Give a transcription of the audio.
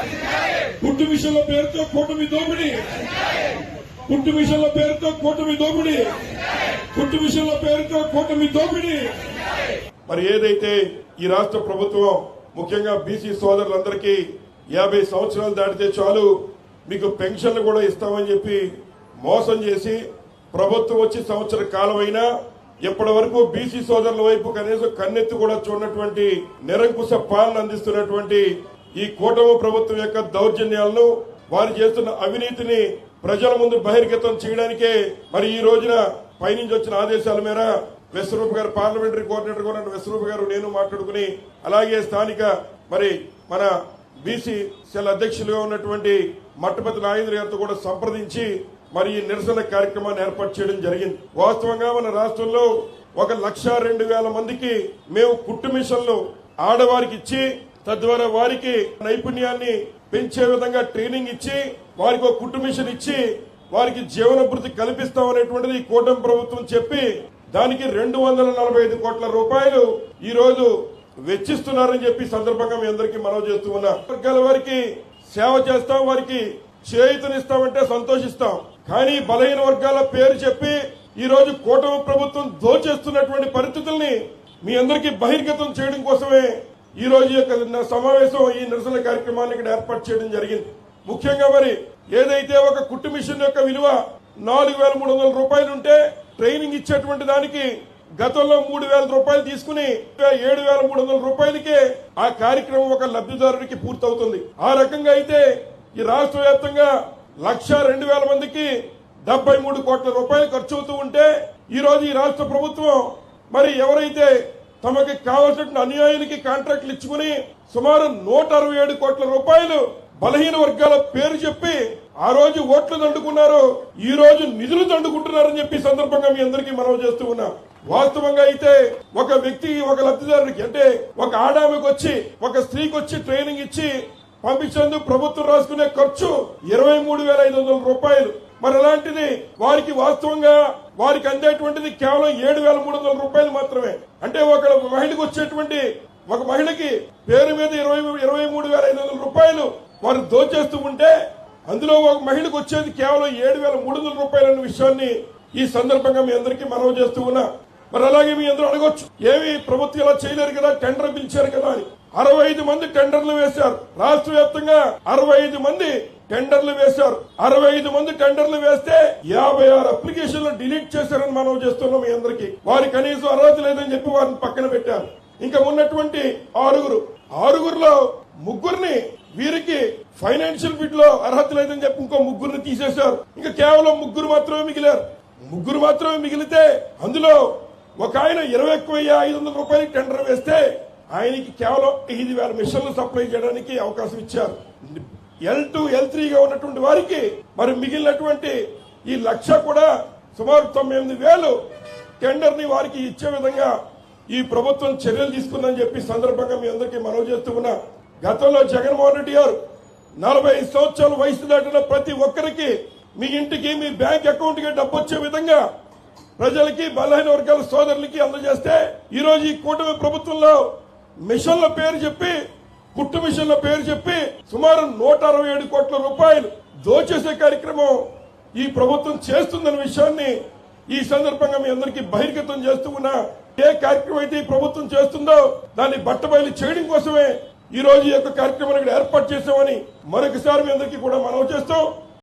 పుట్టు కుట్టు మిషన్ల పేరుతో కూటమి దోపిడి. కుట్టు మిషన్ల పేరుతో కూటమి దోపిడి. కుట్టు మిషన్ల పేరుతో కూటమి దోపిడి. మరి ఏదైతే ఈ రాష్ట్ర ప్రభుత్వం ముఖ్యంగా బీసీ సోదరులందరికీ యాభై సంవత్సరాలు దాటితే చాలు మీకు పెన్షన్లు కూడా ఇస్తామని చెప్పి మోసం చేసి ప్రభుత్వం వచ్చి సంవత్సర కాలమైనా ఇప్పటి వరకు బీసీ సోదరుల వైపు కనీసం కన్నెత్తి కూడా చూడనటువంటి నిరంకుశ పాలన అందిస్తున్నటువంటి ఈ కూటమి ప్రభుత్వం యొక్క దౌర్జన్యాలను వారు చేస్తున్న అవినీతిని ప్రజల ముందు బహిర్గతం చేయడానికే మరి ఈ రోజున పైనుంచి వచ్చిన ఆదేశాల మేర విశ్వరూప్ గారు పార్లమెంటరీ కోఆర్డినేటర్ కూడా విశ్వరూప్ గారు నేను మాట్లాడుకుని అలాగే స్థానిక మరి మన బీసీ సెల్ అధ్యక్షులుగా ఉన్నటువంటి మట్టపతి నాగేంద్ర గారితో కూడా సంప్రదించి మరి ఈ నిరసన కార్యక్రమాన్ని ఏర్పాటు చేయడం జరిగింది. వాస్తవంగా మన రాష్ట్రంలో ఒక లక్ష రెండు వేల మందికి మేము కుట్టు మిషన్లు ఆడవారికి ఇచ్చి తద్వారా వారికి నైపుణ్యాన్ని పెంచే విధంగా ట్రైనింగ్ ఇచ్చి వారికి ఒక కుటుంబిషన్ ఇచ్చి వారికి జీవనభృతి కల్పిస్తామనేటువంటిది ఈ కూటమి ప్రభుత్వం చెప్పి దానికి రెండు వందల నలభై ఐదు కోట్ల రూపాయలు ఈ రోజు వెచ్చిస్తున్నారని చెప్పి సందర్భంగా మీ అందరికీ మనవి చేస్తూ ఉన్నా. వర్గాల వారికి సేవ చేస్తాం వారికి చేయుతనిస్తామంటే సంతోషిస్తాం. కానీ బలహీన వర్గాల పేరు చెప్పి ఈ రోజు కూటమి ప్రభుత్వం దోచేస్తున్నటువంటి పరిస్థితుల్ని మీ అందరికీ బహిర్గతం చేయడం కోసమే ఈ రోజు యొక్క సమావేశం ఈ నిరసన కార్యక్రమాన్ని ఇక్కడ ఏర్పాటు చేయడం జరిగింది. ముఖ్యంగా మరి ఏదైతే ఒక కుట్టు మిషన్ యొక్క విలువ నాలుగు వేల మూడు వందల రూపాయలు ఉంటే ట్రైనింగ్ ఇచ్చేటువంటి దానికి గతంలో మూడు వేల రూపాయలు తీసుకుని ఏడు వేల మూడు వందల రూపాయలకే ఆ కార్యక్రమం ఒక లబ్ధిదారుడికి పూర్తవుతుంది. ఆ రకంగా అయితే ఈ రాష్ట్ర వ్యాప్తంగా లక్ష రెండు వేల మందికి డెబ్బై మూడు కోట్ల రూపాయలు ఖర్చు అవుతూ ఉంటే ఈ రోజు ఈ రాష్ట్ర ప్రభుత్వం మరి ఎవరైతే తమకి కావలసిన అనుయాయులకి కాంట్రాక్ట్లు ఇచ్చుకుని సుమారు నూట అరవై ఏడు కోట్ల రూపాయలు బలహీన వర్గాల పేరు చెప్పి ఆ రోజు ఓట్లు దండుకున్నారు ఈ రోజు నిధులు దండుకుంటున్నారని చెప్పి సందర్భంగా మీ అందరికీ మనం చేస్తూ ఉన్నాం. వాస్తవంగా అయితే ఒక వ్యక్తి ఒక లబ్ధిదారుడికి అంటే ఒక ఆడామికి వచ్చి ఒక స్త్రీకి వచ్చి ట్రైనింగ్ ఇచ్చి పంపించేందుకు ప్రభుత్వం రాసుకునే ఖర్చు ఇరవై మూడు వేల ఐదు వందల రూపాయలు. మరి అలాంటిది వారికి వాస్తవంగా వారికి అందేటువంటిది కేవలం ఏడు వేల మూడు వందల రూపాయలు మాత్రమే. అంటే ఒక మహిళకు వచ్చేటువంటి ఒక మహిళకి పేరు మీద ఇరవై ఇరవై మూడు వేల ఐదు వందల రూపాయలు వారు దోచేస్తూ ఉంటే అందులో ఒక మహిళకు వచ్చేది కేవలం ఏడు వేల మూడు వందల రూపాయలు అనే విషయాన్ని ఈ సందర్భంగా మీ అందరికీ మనవి చేస్తూ ఉన్నా. మరి అలాగే మీ అందరూ అడగొచ్చు ఏమి ప్రభుత్వం ఇలా చేయలేరు కదా టెండర్ పిలిచారు కదా అని. అరవై ఐదు మంది టెండర్లు వేశారు. రాష్ట్ర వ్యాప్తంగా అరవై ఐదు మంది టెండర్లు వేశారు. అరవై ఐదు మంది టెండర్లు వేస్తే యాభై ఆరు అప్లికేషన్లు డిలీట్ చేశారని మనం చేస్తున్నాం మీ అందరికి. వారి కనీసం అర్హత లేదని చెప్పి వారిని పక్కన పెట్టారు. ఇంకా ఉన్నటువంటి ఆరుగురు. ఆరుగురులో ముగ్గురిని వీరికి ఫైనాన్షియల్ బిడ్లో అర్హత లేదని చెప్పి ఇంకో ముగ్గురిని తీసేశారు. ఇంకా కేవలం ముగ్గురు మాత్రమే మిగిలారు. ముగ్గురు మాత్రమే మిగిలితే అందులో ఒక ఆయన ఇరవై ఒక్క వెయ్యి ఐదు వందల రూపాయలు టెండర్ వేస్తే ఆయనకి కేవలం ఐదు వేల మిషన్లు సప్లై చేయడానికి అవకాశం ఇచ్చారు. ఎల్ టూ ఎల్ త్రీగా ఉన్నటువంటి వారికి మరి మిగిలినటువంటి ఈ లక్ష కూడా సుమారు తొంభై ఎనిమిది వేలు టెండర్ని వారికి ఇచ్చే విధంగా ఈ ప్రభుత్వం చర్యలు తీసుకుందని చెప్పి సందర్భంగా మీ అందరికీ మనవి చేస్తూ ఉన్నా. గతంలో జగన్మోహన్ రెడ్డి గారు నలభై ఐదు సంవత్సరాల వయసు దాటిన ప్రతి ఒక్కరికి మీ ఇంటికి మీ బ్యాంక్ అకౌంట్కి డబ్బు వచ్చే విధంగా ప్రజలకి బలహీన వర్గాల సోదరులకి అందజేస్తే ఈరోజు ఈ కూటమి ప్రభుత్వంలో మిషన్ల పేరు చెప్పి కుట్టు మిషన్ల పేరు చెప్పి సుమారు నూట అరవై ఏడు కోట్ల రూపాయలు దోచేసే కార్యక్రమం ఈ ప్రభుత్వం చేస్తుందన్న విషయాన్ని ఈ సందర్భంగా మీ అందరికీ బహిర్గతం చేస్తూ ఉన్నా. ఏ కార్యక్రమం అయితే ఈ ప్రభుత్వం చేస్తుందో దాన్ని బట్టబయలు చేయడం కోసమే ఈ రోజు యొక్క కార్యక్రమాన్ని ఏర్పాటు చేశామని మరొకసారి మీ అందరికీ కూడా మనవి చేస్తాం